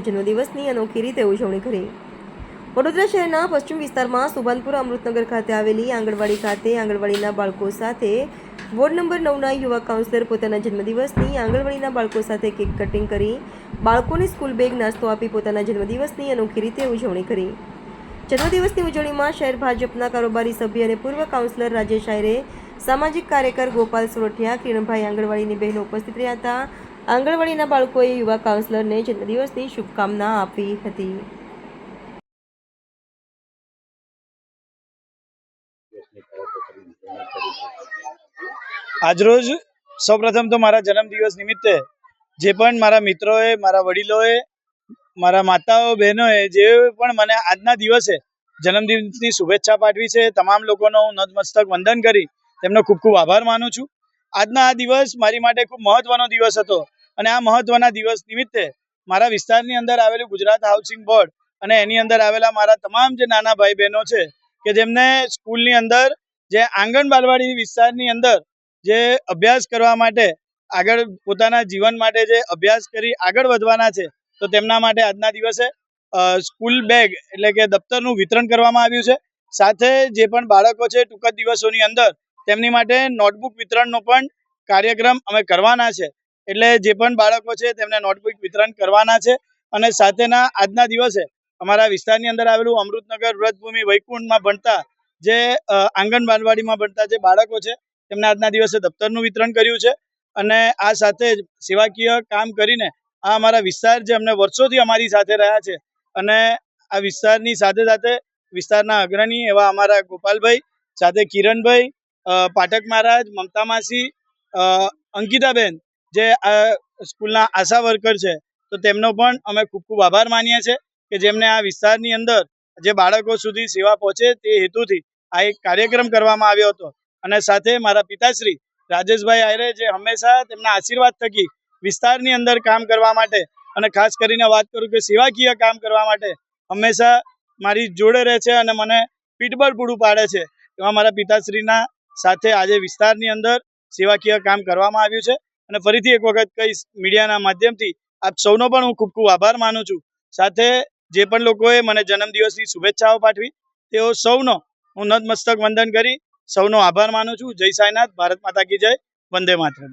જન્મદિવસની અનોખી રીતે ઉજવણી કરી. વડોદરા શહેરના પશ્ચિમ વિસ્તારમાં સુભાનપુર અમૃતનગર ખાતે આવેલી આંગણવાડી ખાતે આંગણવાડીના બાળકો સાથે વોર્ડ નંબર નવના યુવા કાઉન્સિલર પોતાના જન્મદિવસની આંગણવાડીના બાળકો સાથે કેક કટિંગ કરી બાળકોને સ્કૂલ બેગ નાસ્તો આપી પોતાના જન્મદિવસની અનોખી રીતે ઉજવણી કરી. જન્મદિવસની ઉજવણીમાં શહેર ભાજપના કારોબારી સભ્ય અને પૂર્વ કાઉન્સિલર રાજેશ આયરે, સામાજિક કાર્યકર ગોપાલ સોરઠિયા, કિરણભાઈ આંગણવાડીની બહેનો ઉપસ્થિત રહ્યા હતા. આંગણવાડીના બાળકોએ યુવા કાઉન્સિલરને જન્મદિવસની શુભકામના આપી હતી. આજરોજ સૌપ્રથમ તો મારા જન્મદિવસ નિમિત્તે જે પણ મારા મિત્રોએ, મારા વડીલોએ મારા માતાઓ બહેનોએ જે પણ મને આજના દિવસે જન્મદિવસની શુભેચ્છા પાઠવી છે, તમામ લોકોનો હું નતમસ્તક વંદન કરી, તેમનો ખૂબ ખૂબ આભાર માનું છું. આજના આ દિવસ મારી માટે ખૂબ મહત્વનો દિવસ હતો અને આ મહત્વના દિવસ નિમિત્તે મારા વિસ્તારની અંદર આવેલું ગુજરાત હાઉસિંગ બોર્ડ અને એની અંદર આવેલા મારા તમામ જે નાના ભાઈ બહેનો છે કે જેમને સ્કૂલની અંદર જે આંગણ બાલવાડી વિસ્તારની અંદર જે અભ્યાસ કરવા માટે આગળ પોતાના જીવન માટે જે અભ્યાસ કરી આગળ વધવાના છે તો તેમના માટે આજના દિવસે સ્કૂલ બેગ એટલે કે દફતરનું વિતરણ કરવામાં આવ્યું છે. સાથે જે પણ બાળકો છે ટૂંક જ દિવસોની અંદર, તેમની માટે નોટબુક વિતરણનો પણ કાર્યક્રમ અમે કરવાના છે. એટલે જે પણ બાળકો છે તેમને નોટબુક વિતરણ કરવાના છે. અને સાથેના આજના દિવસે અમારા વિસ્તારની અંદર આવેલું અમૃતનગર વ્રતભૂમિ વૈકુંઠમાં ભણતા જે આંગણવાડવાડીમાં ભણતા જે બાળકો છે, તેમને આજના દિવસે દફતરનું વિતરણ કર્યું છે. અને આ સાથે જ સેવાકીય કામ કરીને આ અમારા વિસ્તાર જે અમને વર્ષોથી અમારી સાથે રહ્યા છે અને આ વિસ્તારની સાથે સાથે વિસ્તારના અગ્રણી એવા અમારા ગોપાલભાઈ, સાથે કિરણભાઈ પાઠક મહારાજ, મમતા માસી અંકિતાબેન જે આ સ્કૂલના આશા વર્કર છે. તો તેમનો પણ અમે ખૂબ ખૂબ આભાર માનીએ છીએ કે જેમને આ વિસ્તારની અંદર જે બાળકો સુધી સેવા પહોંચે તે હેતુથી આ એક કાર્યક્રમ કરવામાં આવ્યો હતો. અને સાથે મારા પિતાશ્રી રાજેશભાઈ આયરે જે હંમેશા તેમના આશીર્વાદ થકી વિસ્તારની અંદર કામ કરવા માટે અને ખાસ કરીને વાત કરું કે સેવાકીય કામ કરવા માટે હંમેશા મારી જોડે રહે છે અને મને પીઠબળ પૂરું પાડે છે. એવા મારા પિતાશ્રીના સાથે આજે વિસ્તારની અંદર સેવાકીય કામ કરવામાં આવ્યું છે અને ફરીથી એક વખત કહીશ મીડિયાના માધ્યમથી આપ સૌનો પણ હું ખૂબ ખૂબ આભાર માનું છું. સાથે જે પણ લોકોએ મને જન્મદિવસની શુભેચ્છાઓ પાઠવી, તેઓ સૌનો હું નતમસ્તક વંદન કરી સૌનો આભાર માનું છું. જય સાંઈનાથ. ભારત માતા કી જય. વંદે માતરમ.